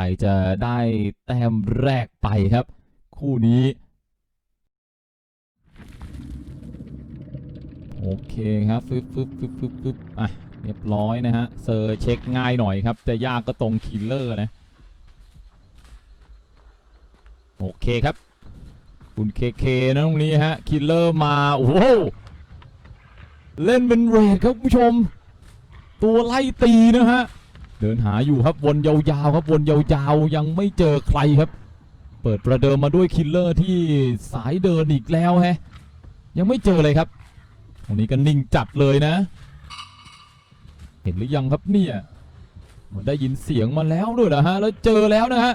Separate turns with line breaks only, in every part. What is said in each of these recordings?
รจะได้แต้มแรกไปครับ คู่นี้ โอเคครับฟึบฟึบฟึบฟึบฟึบอะเรียบร้อยนะฮะ เซอร์เช็คง่ายหน่อยครับ จะยากก็ตรงคิลเลอร์นะ โอเคครับ คุณเคเคนะตรงนี้ฮะ คิลเลอร์มาโอ้โหเล่นเป็นเรดครับคุณผู้ชม ตัวไล่ตีนะฮะ เดินหาอยู่ครับวนยาวๆครับวนยาวๆยังไม่เจอใครครับ เปิดประเดิมมาด้วยคิลเลอร์ที่สายเดินอีกแล้วฮะยังไม่เจอเลยครับตรงนี้ก็นิ่งจัดเลยนะ เห็นหรือยังครับเนี่ยมันได้ยินเสียงมาแล้วด้วยนะฮะแล้วเจอแล้วนะฮะ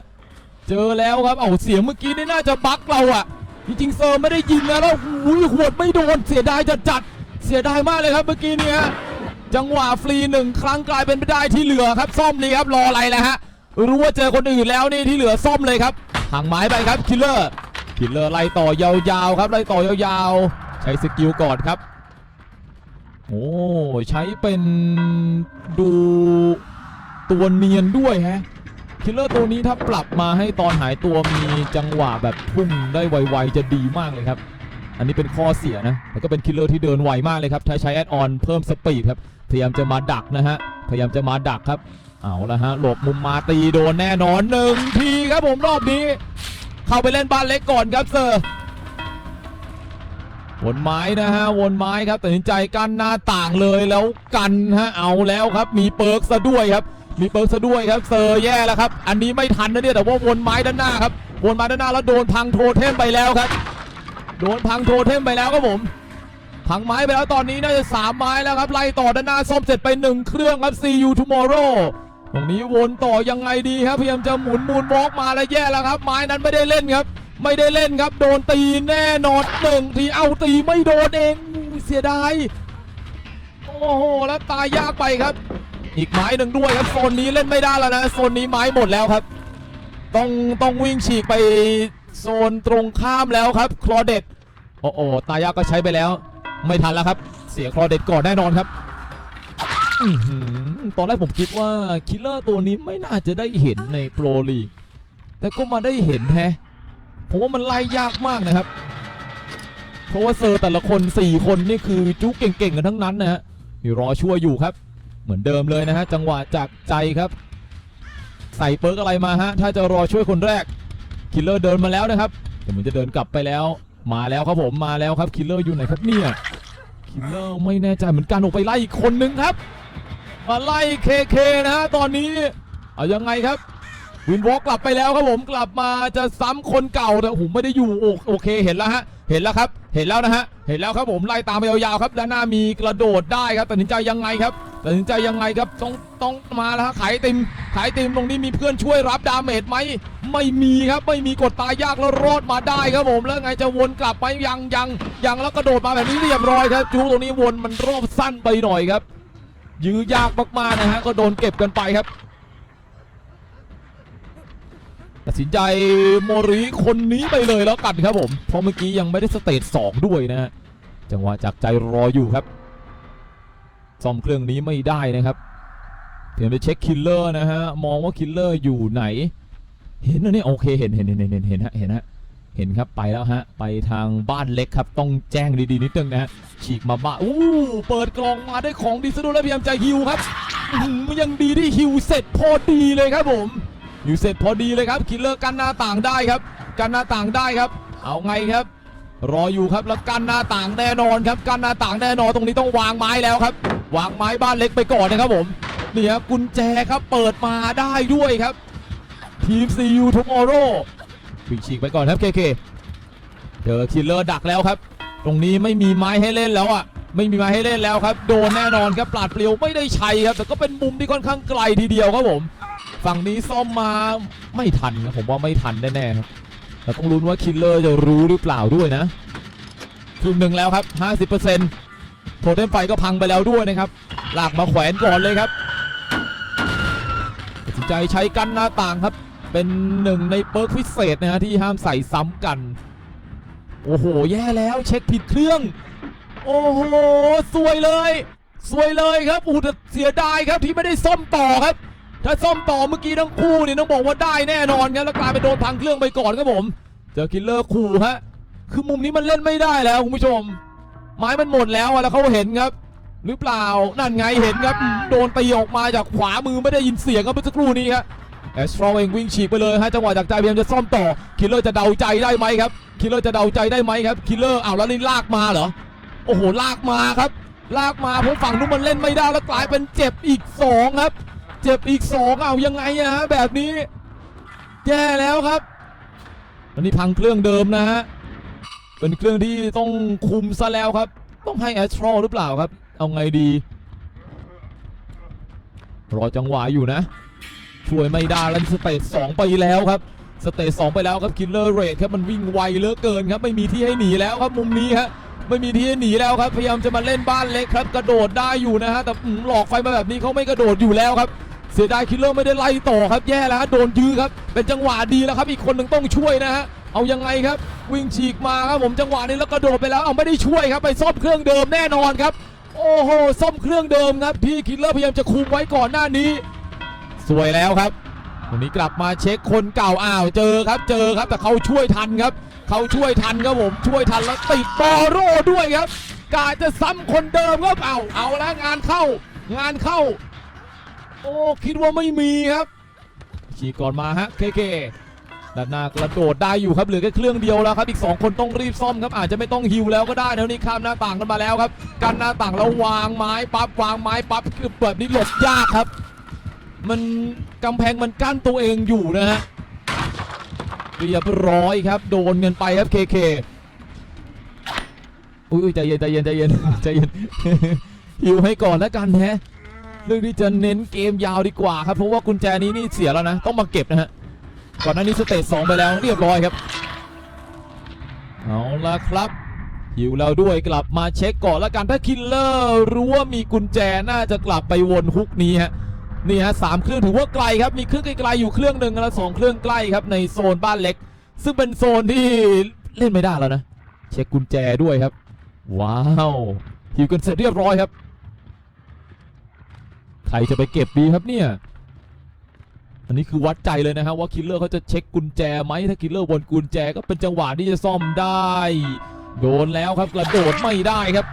เจอแล้วครับเอาเสียงเมื่อกี้นี่น่าจะบั๊กเราอะจริงๆเซอร์ไม่ได้ยินนะแล้วหูยหวดไม่โดนเสียดายจัดจัดๆเสียดายมากเลยครับเมื่อกี้เนี่ย จังหวะฟรีหนึ่งครั้งกลายเป็นไปได้ที่เหลือครับซ่อมเลยครับรออะไรแล้วฮะรู้ว่าเจอคนอื่นแล้วนี่ที่เหลือซ่อมเลยครับห่างไม้ไปครับคิลเลอร์คิลเลอร์ไล่ต่อยาวๆครับไล่ต่อยาวๆใช้สกิลก่อนครับโอ้ใช้เป็นดูตัวเนียนด้วยฮะคิลเลอร์ตัวนี้ถ้าปรับมาให้ตอนหายตัวมีจังหวะแบบพุ่งได้ไวๆจะดีมากเลยครับ อันนี้เป็นข้อเสียนะแต่ก็เป็นคิลเลอร์ที่เดินไวมากเลยครับ ถ้าใช้แอดออนเพิ่มสปีดครับ พยายามจะมาดักนะฮะ พยายามจะมาดักครับ เอาละฮะ หลบมุมมาตีโดนแน่นอนหนึ่งทีครับผมรอบนี้ เข้าไปเล่นบ้านเล็กก่อนครับเซอร์วนไม้นะฮะวนไม้ครับตัดสินใจกันหน้าต่างเลยแล้วกันฮะเอาแล้วครับ มีเปิร์กซะด้วยครับ มีเปิร์กซะด้วยครับเซอร์แย่แล้วครับ อันนี้ไม่ทันนะเนี่ยแต่ว่าวนไม้ด้านหน้าครับวนมาด้านหน้าแล้วโดนพังโทเทมไปแล้วครับ โดนพังโทเทมไปแล้วครับผม พังไม้ไปแล้วตอนนี้น่าจะสามไม้แล้วครับไล่ต่อด้านหน้าซ่อมเสร็จไปหนึ่งเครื่องครับ see you tomorrow ตรงนี้วนต่อยังไงดีครับพยายามจะหมุนมูนวอล์กมาแล้วแย่แล้วครับ ไม้นั้นไม่ได้เล่นครับ ไม่ได้เล่นครับ โดนตีแน่นอนหนึ่งทีเอาตีไม่โดนเองเสียดายโอ้โหแล้วตายยากไปครับ อีกไม้หนึ่งด้วยครับโซนนี้เล่นไม่ได้แล้วนะโซนนี้ไม้หมดแล้วครับ ต้องต้องวิ่งฉีกไปโซนตรงข้ามแล้วครับคลอเด็ดโอ้โหตายยากก็ใช้ไปแล้ว ไม่ทันแล้วครับ เสียคลอเด็ดก่อนแน่นอนครับตอนแรกผมคิดว่าคิลเลอร์ตัวนี้ไม่น่าจะได้เห็นในโปรลีกแต่ก็มาได้เห็นแฮะผมว่ามันไล่ยากมากนะครับ เพราะว่าเซอร์แต่ละคน 4 คนนี่คือจุกเก่งๆกันทั้งนั้นนะฮะมีรอช่วยอยู่ครับ เหมือนเดิมเลยนะฮะจังหวะจากใจครับ ใส่เปิร์กอะไรมาฮะถ้าจะรอช่วยคนแรกคิลเลอร์เดินมาแล้วนะครับแต่เหมือนจะเดินกลับไปแล้ว มาแล้วครับผมมาแล้วครับคิลเลอร์อยู่ไหนครับเนี่ยคิลเลอร์ไม่แน่ใจเหมือนกันออกไปไล่อีกคนนึงครับ มาไล่เคเคนะฮะตอนนี้เอายังไงครับวินวอลกกลับไปแล้วครับผมกลับมาจะซ้ำคนเก่าแต่ผมไม่ได้อยู่โอโอเคเห็นแล้วฮะเห็นแล้วครับ เห็นแล้วนะฮะ เห็นแล้วครับผมไล่ตามไปยาวๆครับด้านหน้ามีกระโดดได้ครับตัดสินใจยังไงครับตัดสินใจยังไงครับต้องต้องมาแล้วฮะขายติมขายติมตรงนี้มีเพื่อนช่วยรับดาเมจไหมไม่มีครับไม่มีกดตายยากแล้วรอดมาได้ครับผมแล้วไงจะวนกลับไปยังยังยังแล้วกระโดดมาแบบนี้เรียบร้อยครับจูตรงนี้วนมันรอบสั้นไปหน่อยครับ ยื้อยากมากๆนะฮะก็โดนเก็บกันไปครับ ตัดสินใจโมริคนนี้ไปเลยแล้วกันครับผม เพราะเมื่อกี้ยังไม่ได้สเตจสองด้วยนะฮะจังหวะจากใจรออยู่ครับซ่อมเครื่องนี้ไม่ได้นะครับเพียงไปเช็คคิลเลอร์นะฮะมองว่าคิลเลอร์อยู่ไหน เห็นนะเนี่ยโอเคเห็นเห็นเห็นเห็นเห็นเห็นฮะเห็นฮะเห็นครับไปแล้วฮะไปทางบ้านเล็กครับ ต้องแจ้งดีๆนิดนึงนะฮะฉีกมาบ้านอู้เปิดกล่องมาได้ของดีซะด้วยแล้วพยายามจะฮิวครับยังดีที่ฮิวเสร็จพอดีเลยครับผม อยู่เสร็จพอดีเลยครับคิลเลอร์กันหน้าต่างได้ครับ กันหน้าต่างได้ครับ เอาไงครับ รออยู่ครับแล้วกันหน้าต่างแน่นอนครับกันหน้าต่างแน่นอนตรงนี้ต้องวางไม้แล้วครับ วางไม้บ้านเล็กไปก่อนนะครับผมนี่ครับกุญแจครับเปิดมาได้ด้วยครับ ทีม CU Tomorrow วิ่งฉีกไปก่อนครับเคเคเจอคิลเลอร์ดักแล้วครับ ตรงนี้ไม่มีไม้ให้เล่นแล้วอะไม่มีไม้ให้เล่นแล้วครับ โดนแน่นอนครับปลาดเปลี่ยวไม่ได้ใช้ครับ แต่ก็เป็นมุมที่ค่อนข้างไกลทีเดียวครับผม ฝั่งนี้ซ่อมมาไม่ทันครับผมว่าไม่ทันแน่ๆครับเราต้องลุ้นว่าคิลเลอร์จะรู้หรือเปล่าด้วยนะครึ่งหนึ่งแล้วครับ 50%โทเทมไฟก็พังไปแล้วด้วยนะครับ ลากมาแขวนก่อนเลยครับตัดสินใจใช้กันหน้าต่างครับ เป็นหนึ่งในเปิร์กพิเศษนะฮะที่ห้ามใส่ซ้ำกัน โอ้โห แย่แล้วเช็คผิดเครื่อง โอ้โห สวยเลย สวยเลยครับอู้แต่เสียดายครับที่ไม่ได้ซ่อมต่อครับ ถ้าซ่อมต่อเมื่อกี้ทั้งคู่เนี่ยต้องบอกว่าได้แน่นอนครับแล้วกลายเป็นโดนพังเครื่องไปก่อนครับผมเจอคิลเลอร์ขู่ฮะคือมุมนี้มันเล่นไม่ได้แล้วคุณผู้ชม ไม้มันหมดแล้วอะแล้วเขาเห็นครับ หรือเปล่านั่นไงเห็นครับ โดนตีออกมาจากขวามือไม่ได้ยินเสียงครับเมื่อสักครู่นี้ครับแอสตรอเองวิ่งฉีกไปเลยฮะจังหวะจากใจพยายามจะซ่อมต่อคิลเลอร์จะเดาใจได้ไหมครับคิลเลอร์จะเดาใจได้ไหมครับคิลเลอร์อ้าวแล้วนี่ลากมาเหรอโอ้โหลากมาครับ ลากมาเพราะฝั่งนู้นมันเล่นไม่ได้แล้วกลายเป็นเจ็บอีกสองครับ เจ็บอีกสองเอายังไงอะฮะแบบนี้แย่แล้วครับอันนี้พังเครื่องเดิมนะฮะเป็นเครื่องที่ต้องคุมซะแล้วครับ ต้องให้แอสทรอหรือเปล่าครับ เอาไงดี รอจังหวะอยู่นะ ช่วยไม่ได้แล้วสเตจสองไปแล้วครับสเตจสองไปแล้วครับคิลเลอร์เรทครับมันวิ่งไวเหลือเกินครับ ไม่มีที่ให้หนีแล้วครับมุมนี้ฮะไม่มีที่ให้หนีแล้วครับ พยายามจะมาเล่นบ้านเล็กครับ กระโดดได้อยู่นะฮะ แต่หลอกไฟมาแบบนี้เขาไม่กระโดดอยู่แล้วครับ เสียดายคิลเลอร์ไม่ได้ไล่ต่อครับแย่แล้วโดนยื้อครับ เป็นจังหวะดีแล้วครับ อีกคนหนึ่งต้องช่วยนะฮะเอายังไงครับ วิ่งฉีกมาครับผมจังหวะนี้แล้วกระโดดไปแล้วเอาไม่ได้ช่วยครับไปซ่อมเครื่องเดิมแน่นอนครับ โอ้โหซ่อมเครื่องเดิมครับที่คิลเลอร์พยายามจะคุมไว้ก่อนหน้านี้ สวยแล้วครับวันนี้กลับมาเช็คคนเก่าอ้าวเจอครับ เจอครับแต่เขาช่วยทันครับเขาช่วยทันครับผมช่วยทันแล้วติดบอโร่ด้วยครับกาจะซ้ำคนเดิมครับเอาเอาแล้วงานเข้างานเข้า โอ้คิดว่าไม่มีครับฉีกก่อนมาฮะเคเคด้านหน้ากระโดดได้อยู่ครับเหลือแค่เครื่องเดียวแล้วครับอีก 2 คนต้องรีบซ่อมครับอาจจะไม่ต้องฮิวแล้วก็ได้นะนี่ข้ามหน้าต่างกันมาแล้วครับกันหน้าต่างแล้ววางไม้ปั๊บวางไม้ปั๊บคือเปิดนี่หลบยากครับ มันกำแพงมันกั้นตัวเองอยู่นะฮะเรียบร้อยครับ โดนเงินไปครับเคเคอุ้ยอุ๊ยใจเย็นใจเย็นใจเย็นใจเย็นฮิวให้ก่อนแล้วกันแฮะ เรื่องที่จะเน้นเกมยาวดีกว่าครับเพราะว่ากุญแจนี้นี่เสียแล้วนะต้องมาเก็บนะฮะก่อนหน้านี้สเตจสองไปแล้วเรียบร้อยครับเอาละครับหิวแล้วด้วยกลับมาเช็คก่อนละกันถ้าคิลเลอร์รู้ว่ามีกุญแจน่าจะกลับไปวนฮุกนี้ฮะนี่ฮะสามเครื่องถือว่าไกลครับมีเครื่องไกลๆอยู่เครื่องหนึ่งแล้วสองเครื่องใกล้ครับในโซนบ้านเล็ก ซึ่งเป็นโซนที่เล่นไม่ได้แล้วนะ เช็คกุญแจด้วยครับ ว้าวหิวกันเสร็จเรียบร้อยครับ ครจะไปเก็บดีครับเนี่ย อันนี้คือวัดใจเลยนะฮะว่าคิลเลอร์เขาจะเช็คกุญแจไหมถ้าคิลเลอร์บนกุญแจก็เป็นจังหวะที่จะซ่อมได้ โดนแล้วครับกระโดดไม่ได้ครับ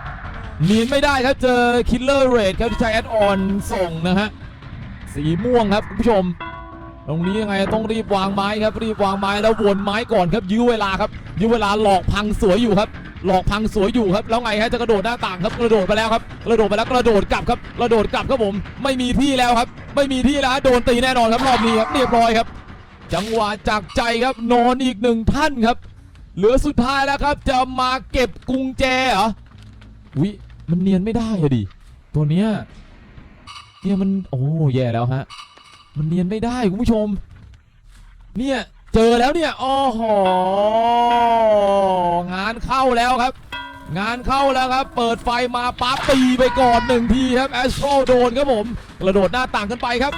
เนีนไม่ได้ครับเจอคิลเลอร์เรดครับที่ใช้แอดออนส่งนะฮะสีม่วงครับคุณผู้ชม ตรงนี้ยังไงต้องรีบวางไม้ครับรีบวางไม้แล้ววนไม้ก่อนครับยื้อเวลาครับยื้อเวลาหลอกพังสวยอยู่ครับ หลอกพังสวยอยู่ครับแล้วไงฮะจะกระโดดหน้าต่างครับกระโดดไปแล้วครับกระโดดไปแล้วกระโดดกลับครับกระโดดกลับครับผมไม่มีที่แล้วครับ ไม่มีที่แล้วโดนตีแน่นอนครับรอบนี้ครับเรียบร้อยครับ จังหวะจากใจครับนอนอีกหนึ่งท่านครับ เหลือสุดท้ายแล้วครับ จะมาเก็บกุญแจเหรอวิมันเนียนไม่ได้อะดิตัวเนี้ยเนี่ยมันโอ้แย่แล้วฮะมันเนียนไม่ได้คุณผู้ชม เนี่ย เจอแล้วเนี่ยอ๋อหองานเข้าแล้วครับ งานเข้าแล้วครับ เปิดไฟมาปั๊บตีไปก่อนหนึ่งทีครับแอสโตรโดนครับผมกระโดดหน้าต่างขึ้นไปครับ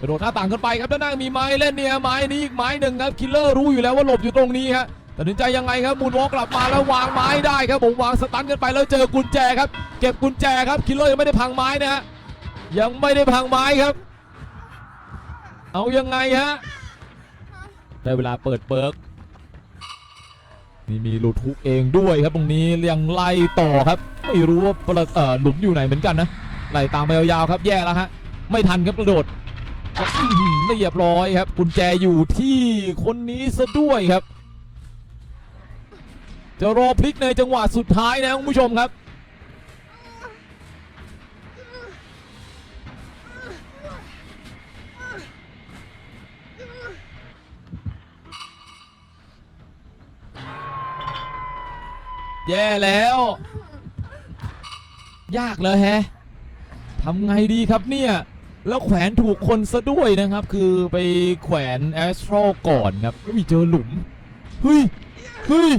กระโดดหน้าต่างขึ้นไปครับด้านหน้ามีไม้เล่นเนี่ยไม้นี้อีกไม้หนึ่งครับคิลเลอร์รู้อยู่แล้วว่าหลบอยู่ตรงนี้ฮะตัดสินใจยังไงครับมูนวอลกกลับมาแล้ววางไม้ได้ครับผมวางสตันกันไปแล้วเจอกุญแจครับ เก็บกุญแจครับคิลเลอร์ยังไม่ได้พังไม้นะฮะยังไม่ได้พังไม้ครับ เอายังไงฮะ ได้เวลาเปิดเบิร์กนี่มีหลุดฮุกเองด้วยครับตรงนี้ยังไล่ต่อครับ ไม่รู้ว่าประเออหลุมอยู่ไหนเหมือนกันนะไล่ตามไปยาวๆครับแย่แล้วฮะไม่ทันครับกระโดดอื้อหือเรียบร้อยครับกุญแจอยู่ที่คนนี้ซะด้วยครับ จะรอพลิกในจังหวะสุดท้ายนะคุณผู้ชมครับ แย่แล้ว ยากเลยแฮะทำไงดีครับเนี่ย แล้วแขวนถูกคนซะด้วยนะครับ คือไปแขวนแอสโตรก่อนครับอุ้ยเจอหลุม เฮ้ย เฮ้ย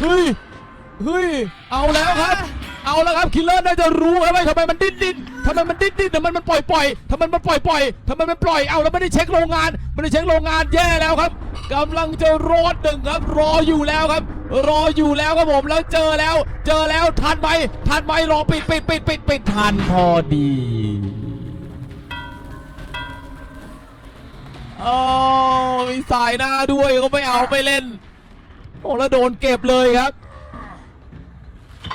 เฮ้ย เฮ้ย เอาแล้วครับ เอาแล้วครับ คิลเลอร์น่าจะรู้ครับว่าทำไมมันดิ้นดิ้นทำไมมันดิ้นดิ้นทำไมมันปล่อยปล่อยทำไมมันปล่อยปล่อยทำไมมันปล่อย เอาแล้วไม่ได้เช็คโรงงาน ไม่ได้เช็คโรงงาน แย่แล้วครับ กำลังจะรอดหนึ่งครับ รออยู่แล้วครับ รออยู่แล้วครับผมแล้วเจอแล้ว เจอแล้วทันไหมทันไหมรอปิดปิดปิดปิดปิดทันพอดีโอ้มีสายหน้าด้วยก็ไม่เอาไปเล่น โอ้แล้วโดนเก็บเลยครับ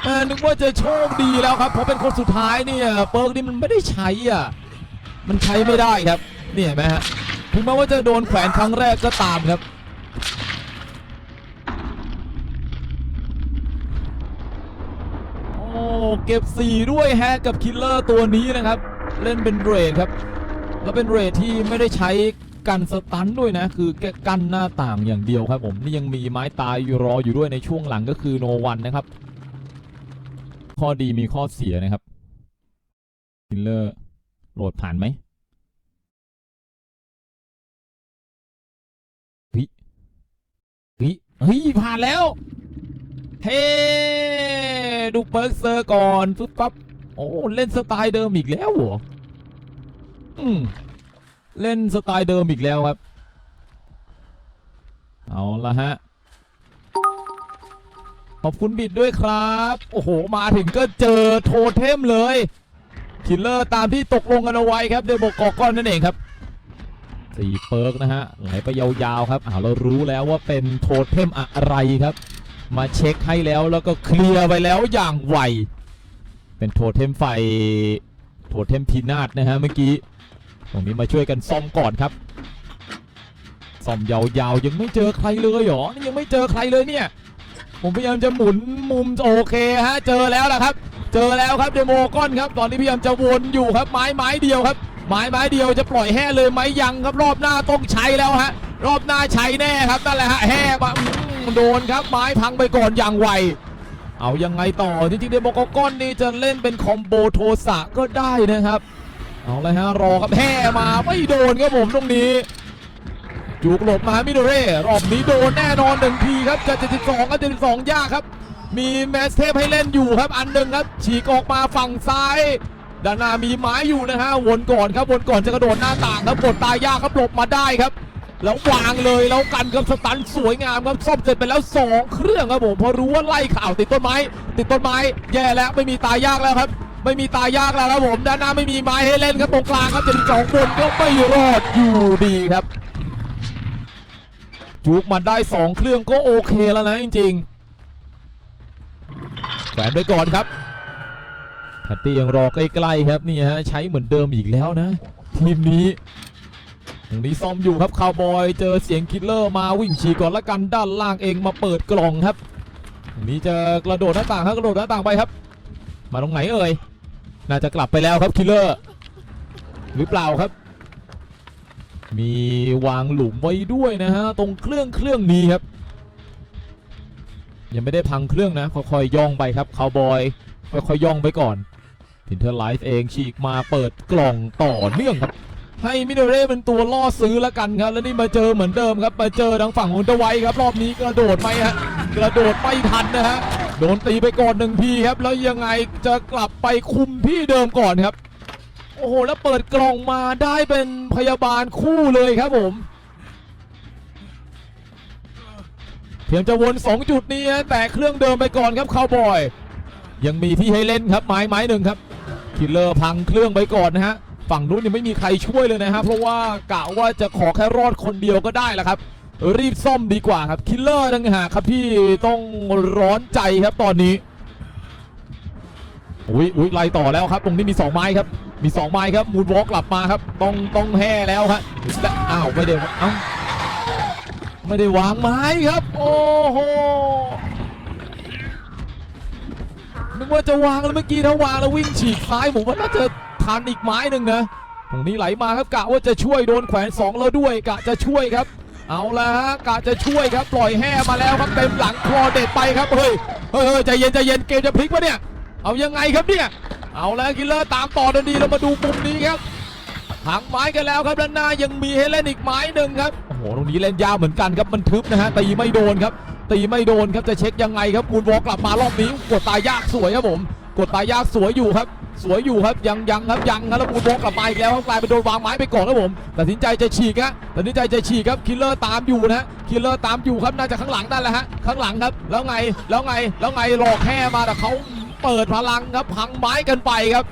แม่นึกว่าจะโชคดีแล้วครับเพราะเป็นคนสุดท้ายเนี่ยเปิร์กนี่มันไม่ได้ใช้อะมันใช้ไม่ได้ครับเนี่ยเห็นไหมฮะ ถึงแม้ว่าจะโดนแขวนครั้งแรกก็ตามครับ โอ้เก็บ 4 ด้วยแฮกับคิลเลอร์ตัวนี้นะครับ เล่นเป็นเรทครับ แล้วเป็นเรทที่ไม่ได้ใช้กันสตันด้วยนะ คือแค่กันหน้าต่างอย่างเดียวครับผม นี่ยังมีไม้ตายอยู่รออยู่ด้วยในช่วงหลังก็คือโนวันนะครับ ข้อดีมีข้อเสียนะครับคิลเลอร์โหลดผ่านไหม เฮ้ย ผ่านแล้ว เฮ้ดูเปิร์กเซอร์ก่อนปุ๊บปั๊บโอ้ เล่นสไตล์เดิมอีกแล้วเหรออืม เล่นสไตล์เดิมอีกแล้วครับ เอาละฮะ ขอบคุณบิดด้วยครับ โอ้โห มาถึงก็เจอโทเทมเลย คิลเลอร์ตามที่ตกลงกันเอาไว้ครับ เดยบอกกอกก้อนนั่นเองครับ สี่เปิร์กนะฮะไหลไปยาวๆครับอ้าวเรารู้แล้วว่าเป็นโทเทมอะไรครับ มาเช็คให้แล้วแล้วก็เคลียร์ไปแล้วอย่างไวเป็นโทเทมไฟโทเทมพีนาดนะฮะเมื่อกี้ ตรงนี้มาช่วยกันซ่อมก่อนครับซ่อมยาวๆยังไม่เจอใครเลยหรอนี่ยังไม่เจอใครเลยเนี่ย ผมพยายามจะหมุนมุมโอเคฮะเจอแล้วล่ะครับ เจอแล้วครับเดโมก้อนครับ ตอนนี้พยายามจะวนอยู่ครับไม้ไม้เดียวครับ ไม้ไม้เดียวจะปล่อยแห่เลยไหมยังครับรอบหน้าต้องใช้แล้วฮะรอบหน้าใช้แน่ครับนั่นแหละฮะแห่มาโดนครับไม้พังไปก่อนอย่างไวเอายังไงต่อจริงๆเดโมก้อนนี่จะเล่นเป็นคอมโบโทสะก็ได้นะครับเอาเลยฮะรอครับแห่มาไม่โดนครับผมตรงนี้จุกหลบมามิโดเร่รอบนี้โดนแน่นอนหนึ่งทีครับจะ72กับ72ยากครับ มีแมสเทปให้เล่นอยู่ครับอันหนึ่งครับฉีกออกมาฝั่งซ้าย ด้านหน้ามีไม้อยู่นะฮะวนก่อนครับวนก่อนจะกระโดดหน้าต่างครับกดตายยากครับหลบมาได้ครับ แล้ววางเลยแล้วกันครับสตันสวยงามครับซ่อมเสร็จไปแล้ว 2 เครื่องครับผมพอรู้ว่าไล่ข่าวติดต้นไม้ ติดต้นไม้แย่แล้วไม่มีตายยากแล้วครับ ไม่มีตายยากแล้วครับผมด้านหน้าไม่มีไม้ให้เล่นครับตรงกลางครับ72บนก็ไม่รอดอยู่ดีครับจุกมาได้ 2 เครื่องก็โอเคแล้วนะจริงๆแขวนไปก่อนครับ แพตตี้ยังรอใกล้ๆครับนี่ฮะใช้เหมือนเดิมอีกแล้วนะ ทีมนี้ตรงนี้ซ่อมอยู่ครับคาวบอยเจอเสียงคิลเลอร์มาวิ่งฉีกก่อนละกันด้านล่างเองมาเปิดกล่องครับตรงนี้จะกระโดดหน้าต่างครับกระโดดหน้าต่างไปครับ มาตรงไหนเอ่ยน่าจะกลับไปแล้วครับคิลเลอร์หรือเปล่าครับ มีวางหลุมไว้ด้วยนะฮะตรงเครื่องเครื่องนี้ครับ ยังไม่ได้พังเครื่องนะค่อยๆย่องไปครับคาวบอยค่อยๆย่องไปก่อน พินเทอร์ไลฟ์เองฉีกมาเปิดกล่องต่อเนื่องครับ ให้มิเดเร่เป็นตัวล่อซื้อแล้วกันครับ แล้วนี่มาเจอเหมือนเดิมครับ มาเจอทางฝั่งของเดไวครับ รอบนี้กระโดดไหมฮะกระโดดไม่ทันนะฮะโดนตีไปก่อนหนึ่งทีครับ แล้วยังไงจะกลับไปคุมที่เดิมก่อนครับ โอ้โหแล้วเปิดกล่องมาได้เป็นพยาบาลคู่เลยครับผมเพียงจะวน 2 จุดนี้แต่เครื่องเดิมไปก่อนครับคาวบอย ยังมีที่ให้เล่นครับไม้ไม้หนึ่งครับ คิลเลอร์พังเครื่องไปก่อนนะฮะ ฝั่งนู้นยังไม่มีใครช่วยเลยนะฮะ เพราะว่ากะว่าจะขอแค่รอดคนเดียวก็ได้แหละครับ รีบซ่อมดีกว่าครับ คิลเลอร์ต่างหากครับที่ต้องร้อนใจครับตอนนี้อุ้ยอุ้ยไล่ต่อแล้วครับ ตรงนี้มี 2 ไม้ครับ มี 2 ไม้ครับ มูนวอล์กกลับมาครับ ต้องต้องแห่แล้วครับอ้าวไม่ได้เอ้าไม่ได้วางไม้ครับ โอ้โห นึกว่าจะวางแล้วเมื่อกี้ถ้าวางแล้ววิ่งฉีกซ้ายผมว่าน่าจะทันอีกไม้หนึ่งนะตรงนี้ไหลมาครับกะว่าจะช่วยโดนแขวนสองแล้วด้วยกะจะช่วยครับ เอาละฮะกะจะช่วยครับปล่อยแห่มาแล้วครับเต็มหลังคอเด็ดไปครับเฮ้ยเฮ้ยเฮ้ยใจเย็นใจเย็นเกมจะพลิกวะเนี่ยเอายังไงครับเนี่ยเอาแล้วกิลเลอร์ตามต่อทันทีเรามาดูมุมนี้ครับหังไม้กันแล้วครับด้านหน้ายังมีให้เล่นอีกไม้หนึ่งครับโอ้โหตรงนี้เล่นยาวเหมือนกันครับมันทึบนะฮะตีไม่โดนครับ ตีไม่โดนครับจะเช็คยังไงครับมูนวอกลับมารอบนี้กดตายยากสวยครับผม กดตายยากสวยอยู่ครับ สวยอยู่ครับยังยังครับยังครับแล้วมูนวอกลับมาอีกแล้วครับกลายเป็นโดนวางไม้ไปก่อนครับผมตัดสินใจจะฉีกฮะตัดสินใจจะฉีกครับคิลเลอร์ตามอยู่นะคิลเลอร์ตามอยู่ครับน่าจะข้างหลังนั่นแหละฮะข้างหลังครับ แล้วไงแล้วไงแล้วไงหลอกแค่มาแต่เขาเปิดพลังครับพังไม้กันไปครับ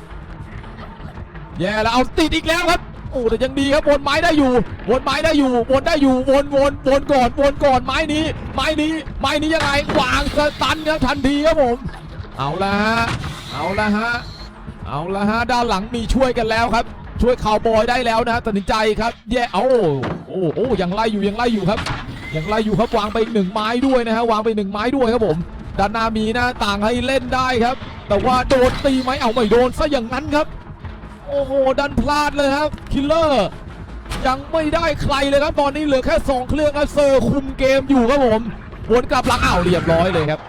แย่แล้วเอาติดอีกแล้วครับ อ้แต่ยังดีครับวนไม้ได้อยู่วนไม้ได้อยู่วนได้อยู่วนวนวนก่อนวนก่อนไม้นี้ ไม้นี้ไม้นี้ยังไงวางสตันครับทันทีครับผม เอาละฮะเอาละฮะเอาละฮะด้านหลังมีช่วยกันแล้วครับช่วยข่าวบอยได้แล้วนะตัดสินใจครับ แย่เอาโอ้โอ้ยังไล่อยู่ยังไล่อยู่ครับยังไล่อยู่ครับวางไปหนึ่งไม้ด้วยนะฮะวางไปหนึ่งไม้ด้วยครับผมด้านหน้ามีหน้าต่างให้เล่นได้ครับ แต่ว่าโดนตีไหมเอาไม่โดนซะอย่างนั้นครับ อ้โห ดันพลาดเลยครับ คิลเลอร์ ยังไม่ได้ใครเลยครับ ตอนนี้เหลือแค่ 2 เครื่องครับเซอร์คุมเกมอยู่ครับผมวนกลับหลังอ้าวเรียบร้อยเลยครับ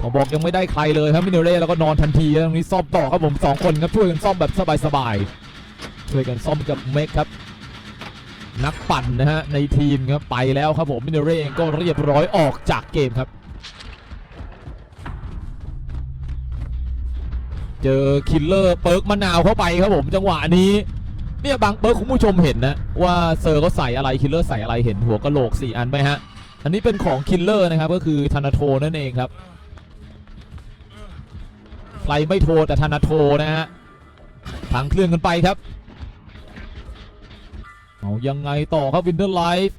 ผมบอกยังไม่ได้ใครเลยครับมิเนเร่แล้วก็นอนทันทีตรงนี้ซ่อมต่อครับผม 2 คนครับช่วยกันซ่อมแบบสบายๆช่วยกันซ่อมกับเมคครับ นักปั่นนะฮะในทีมครับไปแล้วครับผมมิเนเร่เองก็เรียบร้อยออกจากเกมครับ เจอคิลเลอร์เปิร์กมะนาวเข้าไปครับผมจังหวะนี้เนี่ยบางเปิร์กคุณผู้ชมเห็นนะว่าเซอร์เขาใส่อะไรคิลเลอร์ใส่อะไรเห็นหัวกะโหลก 4 อันไหมฮะ อันนี้เป็นของคิลเลอร์นะครับก็คือธนาโทนั่นเองครับใครไม่โทรแต่ธนาโทนะฮะพังเครื่องกันไปครับเอายังไงต่อครับวินเทอร์ไลฟ์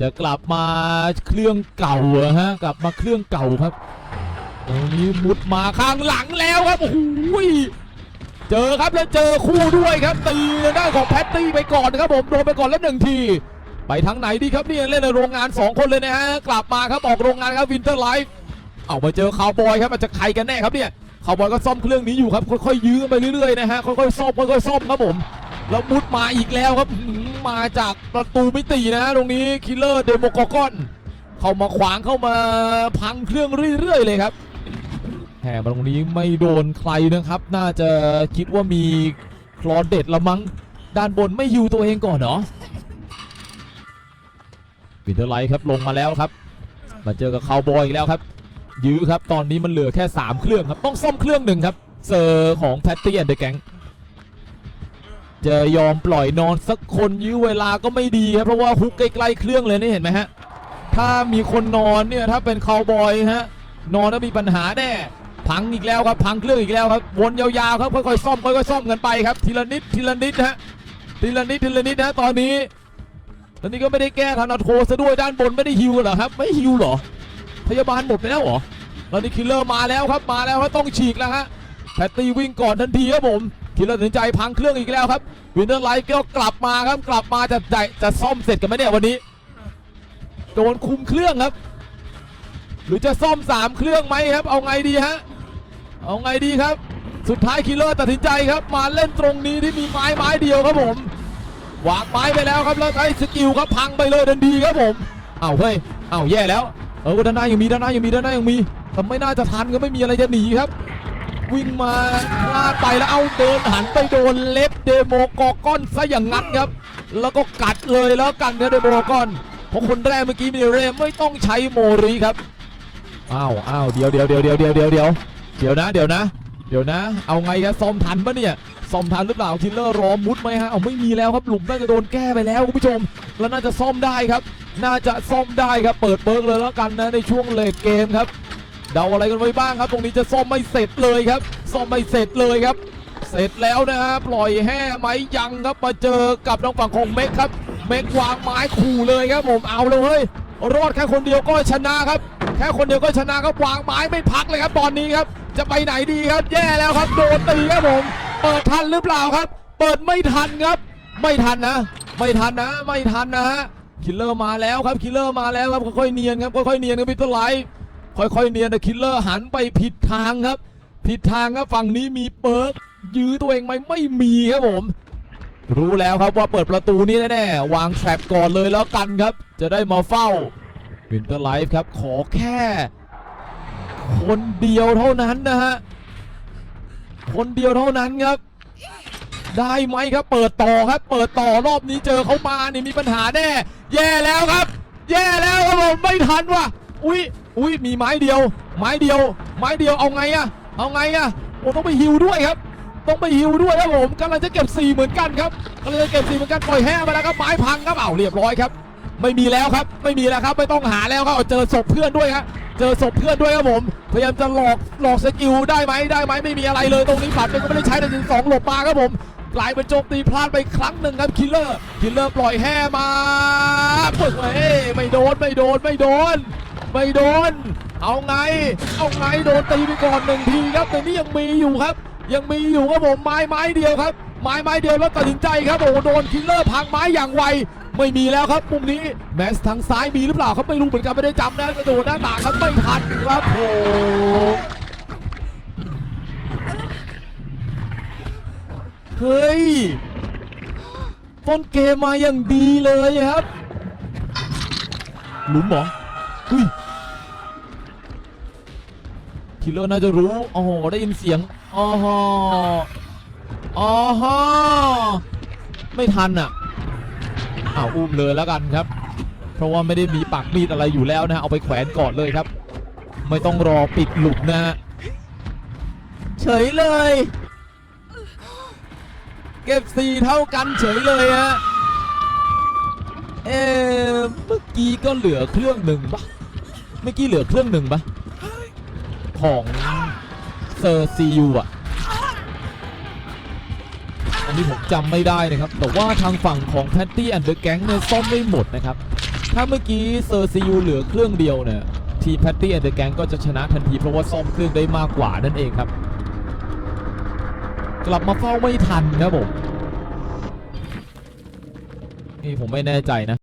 จะกลับมาเครื่องเก่าฮะกลับมาเครื่องเก่าครับตรงนี้มุดมาข้างหลัง แล้วครับโอ้โหเจอครับแล้วเจอคู่ด้วยครับตีด้านของแพตตี้ไปก่อนนะครับผมโดนไปก่อนแล้วหนึ่งที ไปทางไหนดีครับเนี่ยเล่นในโรงงาน 2 คนเลยนะฮะกลับมาครับออกโรงงานครับวินเทอร์ไลฟ์เอามาเจอคาวบอยครับมันจะใครกันแน่ครับเนี่ยคาวบอยก็ซ่อมเครื่องนี้อยู่ครับค่อยๆยื้อไปเรื่อยๆนะฮะค่อยๆซ่อมค่อยๆซ่อมครับผมแล้วมุดมาอีกแล้วครับมาจากประตูมิตินะฮะตรงนี้คิลเลอร์เดโมกอกอนเข้ามาขวางเข้ามาพังเครื่องเรื่อยๆเลยครับ แหมตรงนี้ไม่โดนใครนะครับ น่าจะคิดว่ามีคลอเด็ดละมั้งด้านบนไม่ยูตัวเองก่อนเหรอวินเทอร์ไลท์ครับลงมาแล้วครับ มาเจอกับคาวบอยอีกแล้วครับ ยื้อครับตอนนี้มันเหลือแค่ 3 เครื่องครับ ต้องซ่อมเครื่องหนึ่งครับเซอร์ของแพตตี้แอนเดอร์แกงจะยอมปล่อยนอนสักคนยื้อเวลาก็ไม่ดีครับเพราะว่าฮุกใกล้ๆเครื่องเลยนี่เห็นไหมฮะถ้ามีคนนอนเนี่ยถ้าเป็นคาวบอยฮะนอนแล้วมีปัญหาแน่ พังอีกแล้วครับพังเครื่องอีกแล้วครับวนยาวๆครับค่อยๆซ่อมค่อยๆซ่อมกันไปครับทีละนิดทีละนิดฮะทีละนิดทีละนิดนะตอนนี้ตอนนี้ก็ไม่ได้แก้ธนาโทซะด้วยด้านบนไม่ได้ฮิวเหรอครับ ไม่ฮิวเหรอ พยาบาลหมดไปแล้วเหรอตอนนี้คิลเลอร์มาแล้วครับมาแล้วครับต้องฉีกแล้วฮะแพตตี้วิ่งก่อนทันทีครับผมคิลเลอร์ตัดสินใจพังเครื่องอีกแล้วครับวินเทอร์ไลท์ก็กลับมาครับกลับมาจะจะจะซ่อมเสร็จกันไหมเนี่ยวันนี้โดนคุมเครื่องครับ หรือจะซ่อม3เครื่องไหมครับ เอาไงดีฮะ เอาไงดีครับ สุดท้ายคิลเลอร์ตัดสินใจครับ มาเล่นตรงนี้ที่มีไม้ไม้เดียวครับผมวางไม้ไปแล้วครับแล้วใช้สกิลครับพังไปเลยทันทีครับผมเอาเฮ้ยเอาแย่แล้วเออด้านหน้ายังมีด้านหน้ายังมีด้านหน้ายังมีแต่ไม่น่าจะทันก็ไม่มีอะไรจะหนีครับ วิ่งมาพลาดไปแล้วเอาเดินหันไปโดนเล็บเดโมกอก้อนซะอย่างนั้นครับ แล้วก็กัดเลยแล้วกันครับเดโมกอก้อนเพราะคนแรกเมื่อกี้มีเรมไม่ต้องใช้โมรีครับอ้าวอ้าวเดี๋ยวเดี๋ยวเดี๋ยวเดี๋ยวเดี๋ยวเดี๋ยว เดี๋ยวนะ เดี๋ยวนะ เดี๋ยวนะ เอาไงครับซอมทันปะเนี่ยซ่อมทันหรือเปล่าคิลเลอร์รอมุดไหมฮะเอาไม่มีแล้วครับหลุมน่าจะโดนแก้ไปแล้วคุณผู้ชม แล้วน่าจะซ่อมได้ครับ น่าจะซ่อมได้ครับเปิดเบิร์กเลยแล้วกันนะในช่วงเลดเกมครับเดาอะไรกันไว้บ้างครับ ตรงนี้จะซ่อมไม่เสร็จเลยครับซ่อมไม่เสร็จเลยครับ เสร็จแล้วนะฮะปล่อยแห่ไหมยังครับมาเจอกับทางฝั่งของเมกครับ เมกวางไม้ขู่เลยครับผมเอาเลยเฮ้ยรอดแค่คนเดียวก็ชนะครับ แค่คนเดียวก็ชนะครับวางไม้ไม่พักเลยครับตอนนี้ครับ จะไปไหนดีครับ แย่แล้วครับ โดนตีครับผม เปิดทันหรือเปล่าครับ เปิดไม่ทันครับ ไม่ทันนะ ไม่ทันนะ ไม่ทันนะฮะ คิลเลอร์มาแล้วครับ คิลเลอร์มาแล้วครับ ค่อยๆเนียนครับ ค่อยๆเนียนครับพิทไลท์ค่อยๆเนียนแต่คิลเลอร์หันไปผิดทางครับ ผิดทางครับ ฝั่งนี้มีเปิร์กยื้อตัวเองไหมไม่มีครับผม รู้แล้วครับว่าเปิดประตูนี้แน่ๆ วางแทร็กก่อนเลยแล้วกันครับ จะได้มาเฝ้าวินเตอร์ไลฟ์ครับ ขอแค่ คนเดียวเท่านั้นนะฮะ คนเดียวเท่านั้นครับ ได้ไหมครับ เปิดต่อครับ เปิดต่อรอบนี้เจอเขามานี่มีปัญหาแน่ แย่แล้วครับ แย่แล้วครับผมไม่ทันว่ะ อุ้ยอุ้ยมีไม้เดียว ไม้เดียว ไม้เดียวเอาไงอะเอาไงอะโอ้ต้องไปฮิวด้วยครับ ต้องไปฮิวด้วยครับผมกำลังจะเก็บ4เหมือนกันครับกำลังจะเก็บ4เหมือนกันปล่อยแห้มาแล้วครับไม้พังครับเอาเรียบร้อยครับ ไม่มีแล้วครับ ไม่มีแล้วครับ ไม่ต้องหาแล้วครับเจอศพเพื่อนด้วยครับเจอศพเพื่อนด้วยครับผม พยายามจะหลอกหลอกสกิลได้ไหมได้ไหมไม่มีอะไรเลยตรงนี้ฝันเป็นก็ไม่ได้ใช้ในถึงสองหลบมาครับผมกลายเป็นโจมตีพลาดไปครั้งหนึ่งครับคิลเลอร์คิลเลอร์ปล่อยแห่มาปึ๊กเอ้ยไม่โดนไม่โดนไม่โดน ไม่โดน เอาไง เอาไงโดนตีไปก่อนหนึ่งทีครับแต่นี่ยังมีอยู่ครับ ยังมีอยู่ครับผมไม้ไม้เดียวครับไม้ไม้เดียวแล้วตัดสินใจครับโอ้โดนคิลเลอร์พังไม้อย่างไว ไม่มีแล้วครับมุมนี้แมสทางซ้ายมีหรือเปล่าครับไม่รู้เหมือนกันไม่ได้จำนะกระโดดหน้าต่างครับไม่ทันครับโอ้เฮ้ยต้นเกมมาอย่างดีเลยครับหลุมหรอเฮ้ยคิลเลอร์น่าจะรู้โอ้โหได้ยินเสียงอ๋อฮะอ๋อฮะไม่ทันอะ อ้าวอุ้มเลยแล้วกันครับ เพราะว่าไม่ได้มีปากมีดอะไรอยู่แล้วนะ เอาไปแขวนก่อนเลยครับ ไม่ต้องรอปิดหลุมนะฮะเฉยเลย เก็บสี่เท่ากันเฉยเลยฮะเออเมื่อกี้ก็เหลือเครื่องหนึ่งปะเมื่อกี้เหลือเครื่องหนึ่งปะของเซอร์ซียูอะ อันนี้ผมจำไม่ได้นะครับ แต่ว่าทางฝั่งของแพตตี้แอนด์เดอะแก๊งเนี่ยซ่อมไม่หมดนะครับ ถ้าเมื่อกี้เซอร์ซียูเหลือเครื่องเดียวเนี่ยทีมแพตตี้แอนด์เดอะแก๊งก็จะชนะทันทีเพราะว่าซ่อมเครื่องได้มากกว่านั่นเองครับ กลับมาเฝ้าไม่ทันครับผมนี่ผมไม่แน่ใจนะ